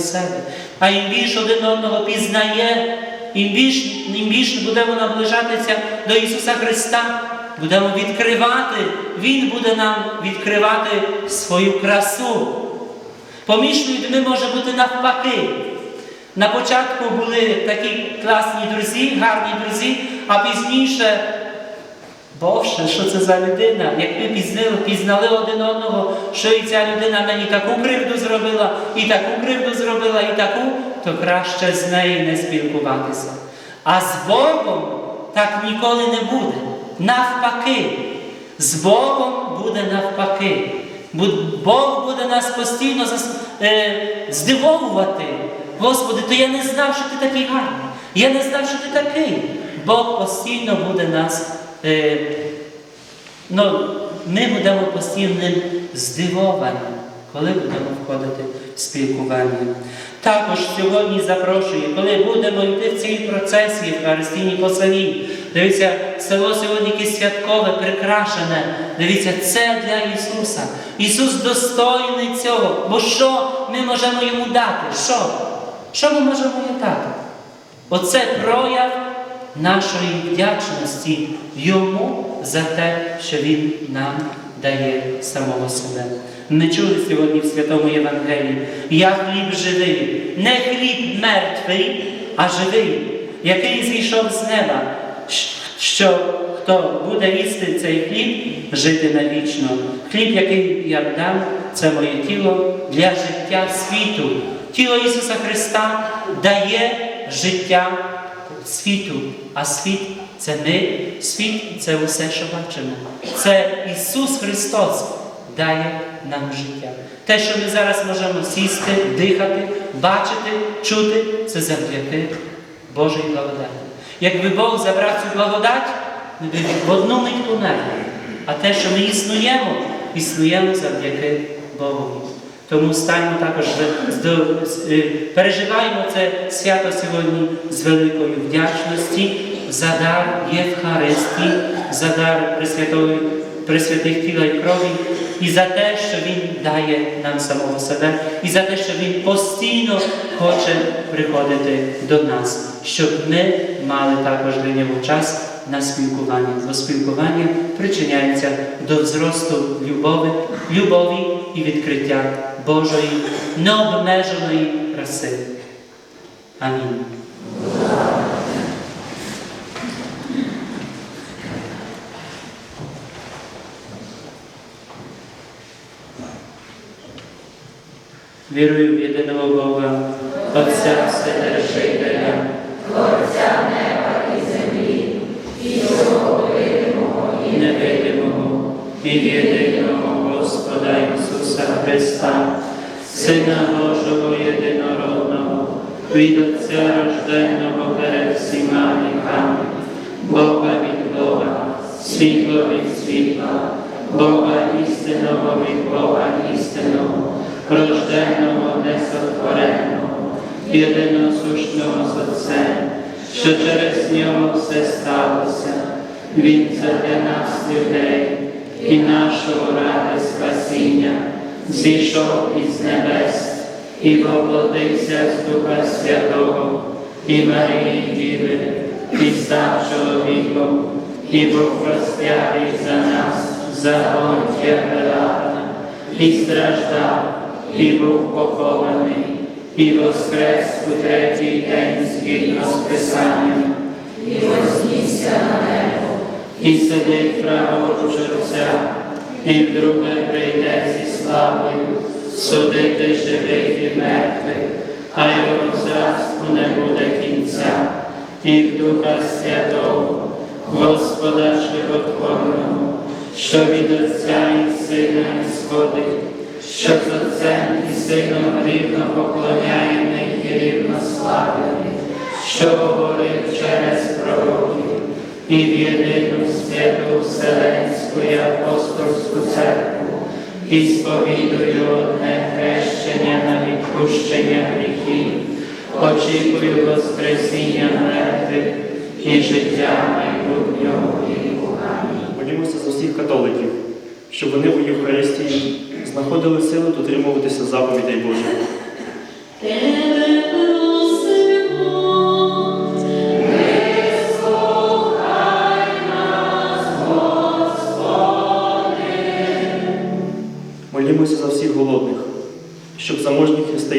до себе. А їм більше один одного пізнає, їм більше, їм більше будемо наближатися до Ісуса Христа, будемо відкривати, Він буде нам відкривати свою красу. Поміж людьми може бути навпаки. На початку були такі класні друзі, гарні друзі, а пізніше, Боже, що це за людина? Як ми пізнали, пізнали один одного, що і ця людина мені таку кривду зробила, і таку кривду зробила, і таку, то краще з нею не спілкуватися. А з Богом так ніколи не буде. Навпаки, з Богом буде навпаки. Бог буде нас постійно е, здивовувати. Господи, то я не знав, що ти такий гарний. Я не знав, що ти такий. Бог постійно буде нас. Е, ну, ми будемо постійним здивовані, коли будемо входити в спілкування. Також сьогодні запрошую, коли будемо йти в цій процесії в Харистині Поселі. Дивіться, село сьогодні якесь святкове, прикрашене. Дивіться, це для Ісуса. Ісус достойний цього. Бо що ми можемо йому дати? Що? Що ми можемо йому дати? Оце прояв нашої вдячності йому за те, що Він нам дає самого себе. Ми чули сьогодні в Святому Євангелії, я хліб живий, не хліб мертвий, а живий, який зійшов з неба, що хто буде їсти цей хліб, житиме вічно. Хліб, який я дам, це моє тіло для життя світу. Тіло Ісуса Христа дає життя світу, а світ це ми, світ це усе, що бачимо. Це Ісус Христос дає нам життя. Те, що ми зараз можемо сісти, дихати, бачити, чути, це завдяки Божій благодаті. Якби Бог забрав цю благодать, ми б в одну мить померли. А те, що ми існуємо, існуємо завдяки Богові. Тому станьмо також, е, переживаємо це свято сьогодні з великою вдячності за дар Євхаристії, за дар Пресвятої, Пресвятих тіла і крові, і за те, що Він дає нам самого себе, і за те, що Він постійно хоче приходити до нас, щоб ми мали також для нього час на спілкування. Бо спілкування причиняється до зросту любові, любові і відкриття Божої необмеженої краси. Амінь. Вірую в єдиного Бога, Отця Вседержителя, і невидимого, і єдиного Ісуса Христа, Сина Божого єдинородного, від Отця рожденого перед всіма віками, Бога від Бога, світло від світла, Бога істинного від Бога істинного, рожденого, несотвореного, єдиносушного з Отцем, що через нього все сталося. Він задля нас, людей, і нашого ради спасіння, зійшов із небес і воплотився з Духа Святого і Марії Діви, і став чоловіком, і був розп'ятий за нас, за Гонтія Пилата, і страждав, і був похований, і воскрес у третій день згідно з Писанням, і вознісся на небо, і сидить праворуч Отця, і вдруге прийде зі славою, судити живих і мертвих, а його царству не буде кінця, і в Духа Святого, Господа Животворного, що від Отця і Сина сходить, що з Отцем і Сином рівно поклоняємий і рівно славлений, що говорив через пророків, і в єдину святу Вселенську Христу і апостольську церкву і сповідую одне хрещення на відпущення гріхів, очікую Воскресіння мертвих і життя майбутнього віку. Молімося за всіх католиків, щоб вони у Євхаристії знаходили сили дотримуватися заповідей Божих.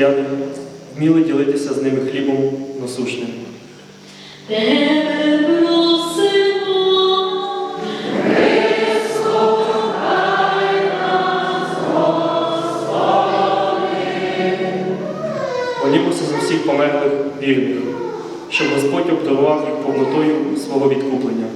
Єсея вміли ділитися з ними хлібом насушним. Молімося за всіх померлих вірних, щоб Господь обдарував їх повнотою свого відкуплення.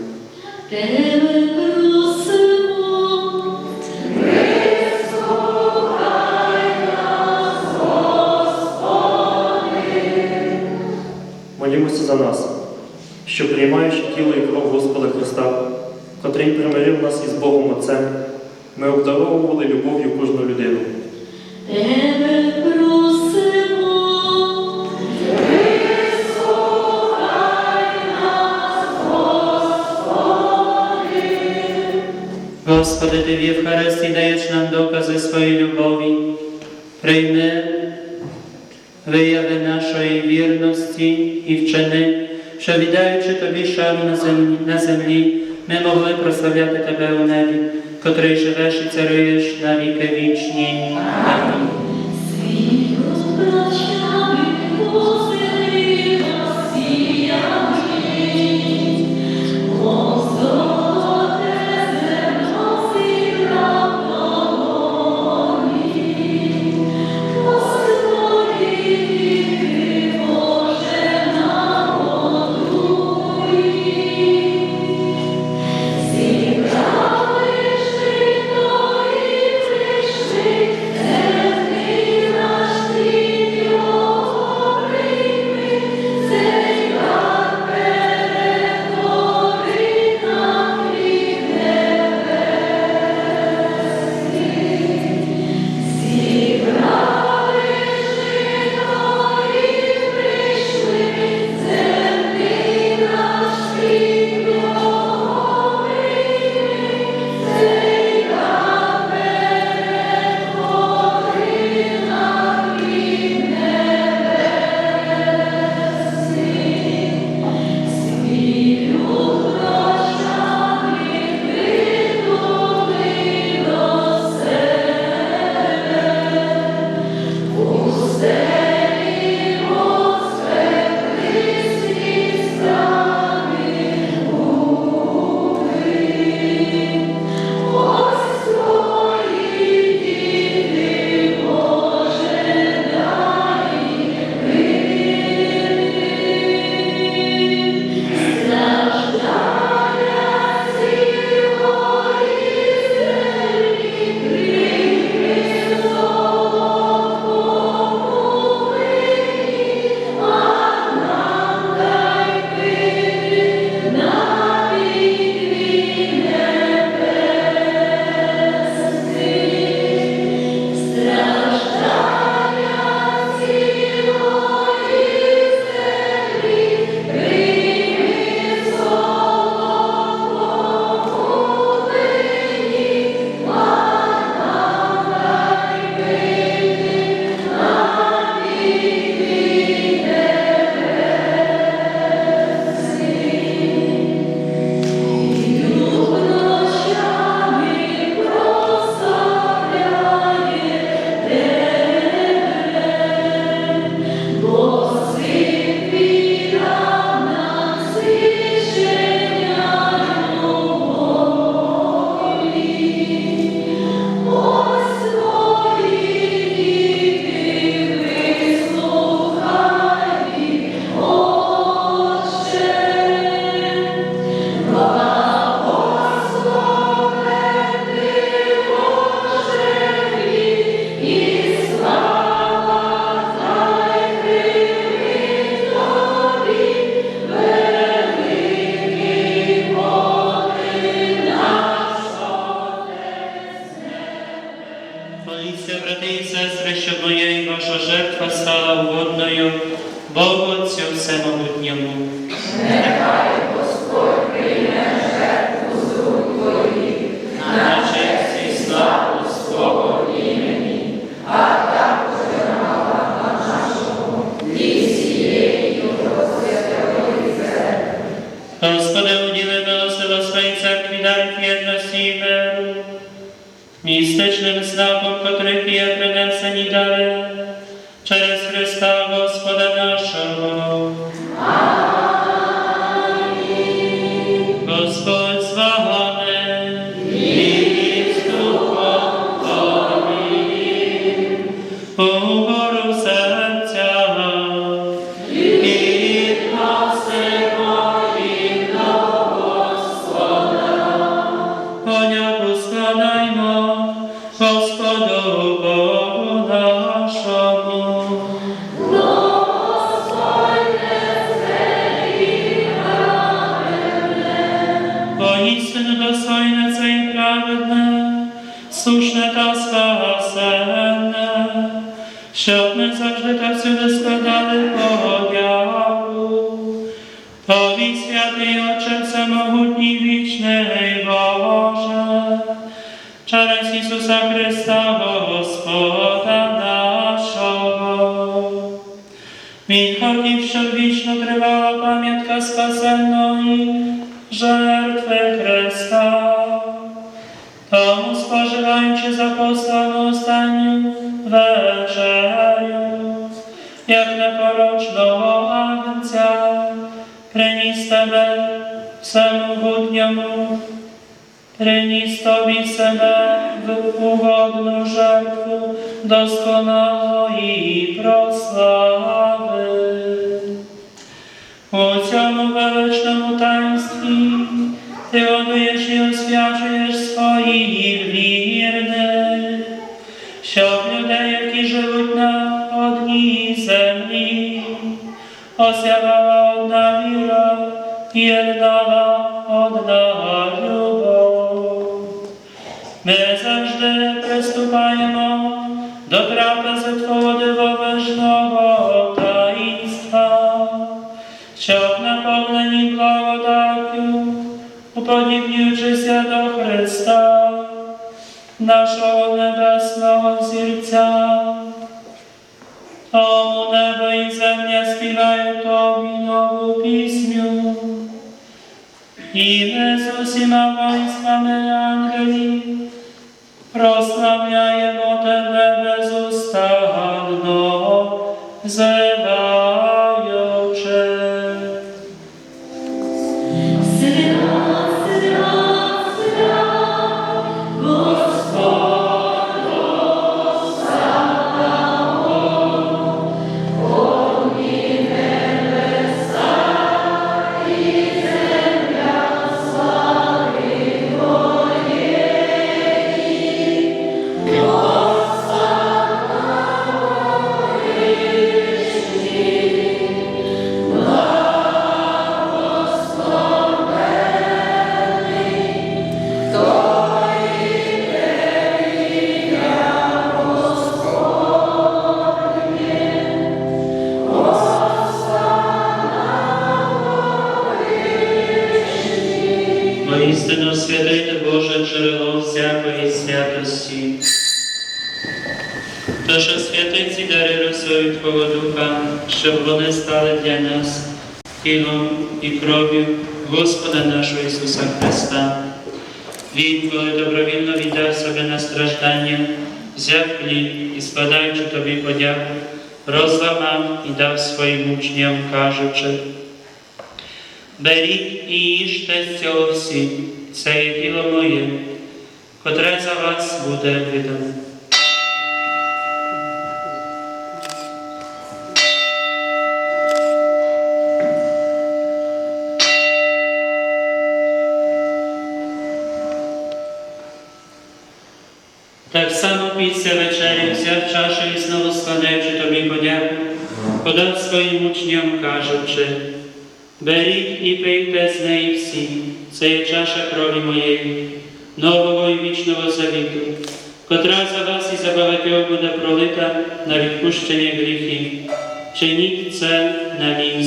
за нас, що приймаючи тіло і кров Господа Христа, котрий примирив нас із Богом Отцем, ми обдаровували любов'ю кожну людину. Господи, Ти в'євка вчини, що віддаючи тобі шану на землі, на землі, ми могли прославляти тебе у небі, котрий живеш і царюєш на віки вічні. Амінь. Через Ісуса Христа Господа нашого. Він хотів, щоб вічно тривала пам'ятка спасенної жертви Христа. Тому, споживаючи за послану останню вечерю, як непорочного агнця, приніс тебе всемогутньому, приніс Przynieś Tobie sebe w ugodną żertwu doskonałej prosławy. Uciął we wiecznemu taństwi, Ty odujesz i oświadczysz swoich wiernych. Siobie dajek i żywód na odni zemni, Osiawała od nawira, jednawa od nawira. Завжди приступаємо до трапези Твого дивовижного таїнства, щоб наповнені благодаттю, уподібнюючися до Христа, нашого небесного зірця. Тому небо і земля співають тобі нову пісню. І ми з усіма воїнствами ангелів прославляємо святий ти Боже джерело всякої святості. Тож освяти ці дари росою Твого Духа, щоб вони стали для нас тілом і кров'ю Господа нашого Ісуса Христа. Він, коли добровільно віддав себе на страждання, взяв хліб і, складаючи тобі подяку, розламав і дав своїм учням, кажучи, Беріть і їжте з цього всі, це є тіло моє, котре за вас буде видане. Так само після вечері взяв чашу і знову складаючи тобі подяку, подав своїм учням, кажучи, беріть і пийте з неї всі, це є чаша крові моєї, нового і вічного завіту, котра за вас і за багатьох буде пролита на відпущення гріхів. Чиніть це на мій.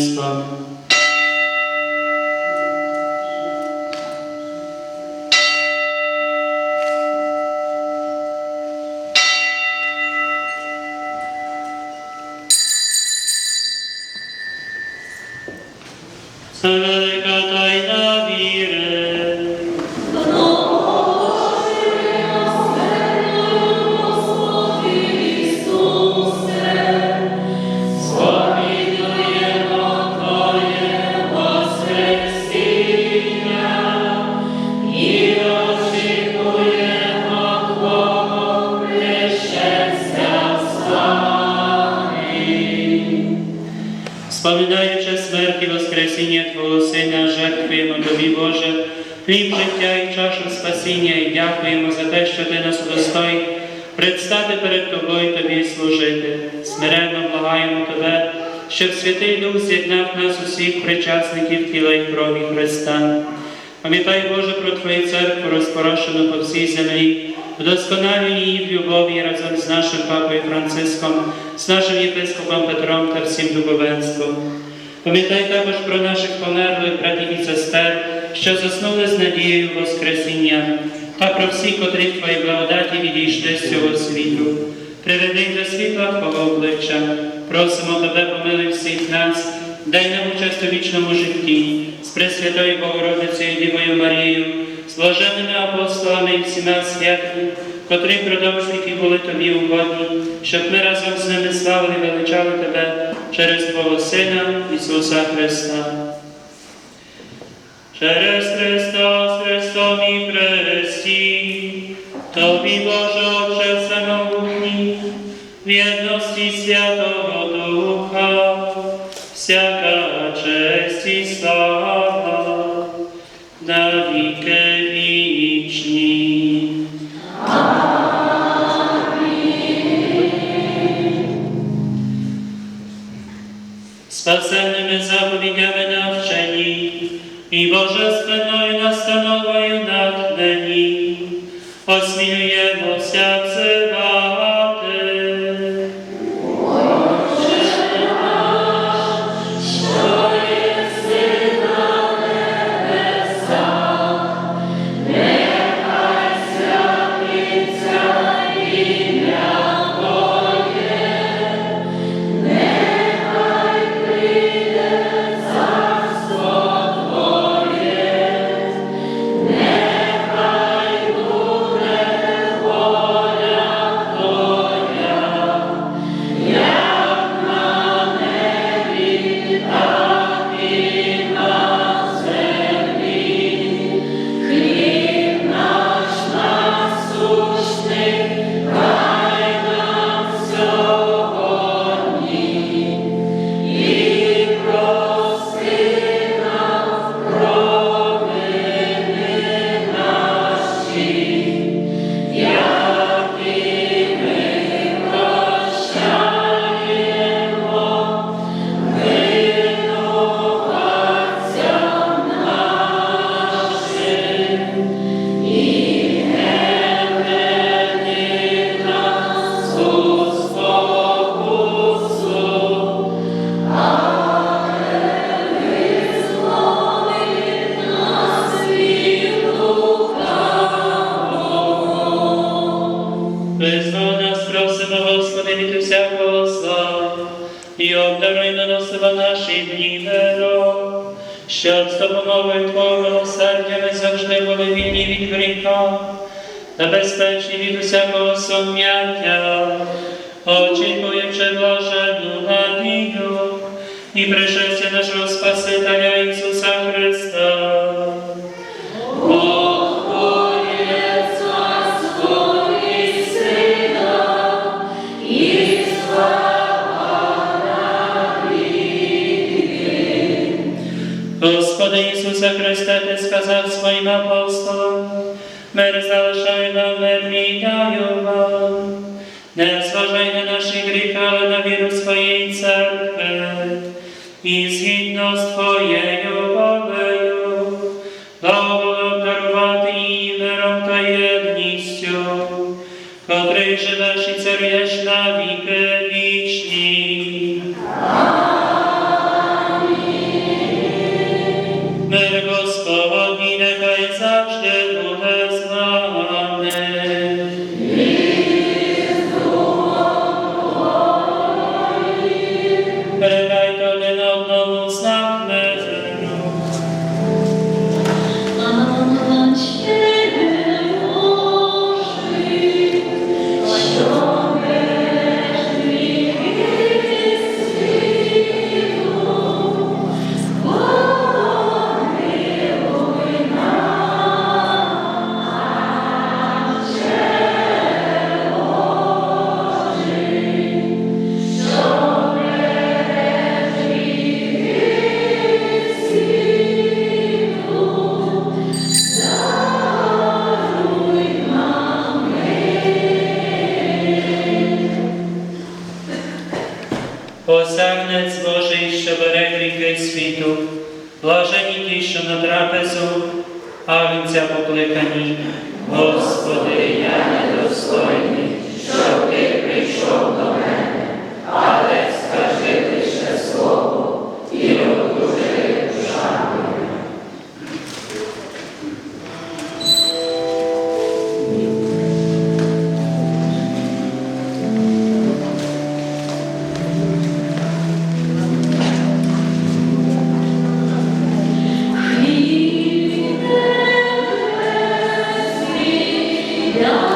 Це велика тайна віри. Воскресіння Твого Сина, жертвуємо Тобі, Боже, хліб життя і чашу спасіння, і дякуємо за те, що Ти нас удостоїв предстати перед Тобою Тобі служити. Смиренно благаємо Тебе, щоб Святий Дух з'єднав нас усіх причасників тіла і крові Христа. Пам'ятай, Боже, про Твою церкву, розпорошену по всій землі, вдосконалюй її в любові разом з нашим папою Франциском, з нашим єпископом Петром та всім духовенством. Пам'ятай також про наших померлих братів і сестер, що заснули з надією Воскресіння, та про всіх, котрі в Твоїй благодаті відійшли з цього світу. Приведи до світла Твого обличчя, просимо Тебе, помилуй всіх нас, дай нам участь у вічному житті, з Пресвятою Богородицею Дівою Марією, з блаженними апостолами і всіма святими, котрі впродовж віків були Тобі угодні, щоб ми разом з ними славили величали Тебе через Твого Сина Ісуса Христа. Через Христа, з Христом і Христі, Тобі, Боже, Отче Всемогутній, в єдності Святого очікуючи блаженну надію і пришестя нашого Спасителя Ісуса Христа. Господи Ісусе Христе, Ти сказав своїм апостолам, мир залишаю вам, мир міняю на наші гріхи, але на віру своєї церкви. І згідно з Твоєю волею, благоволив обдарувати її миром та єдністю, котрий живеш і царюєш на віки вічні. Мир агнця покликані. Господи, я недостойний, 되고요.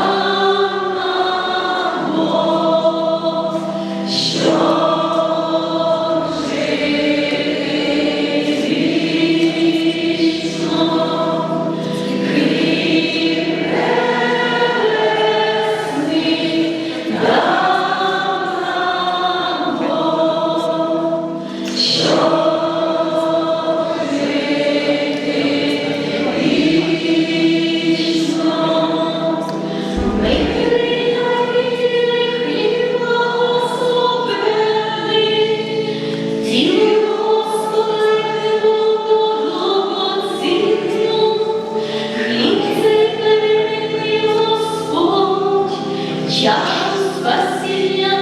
Спасибо.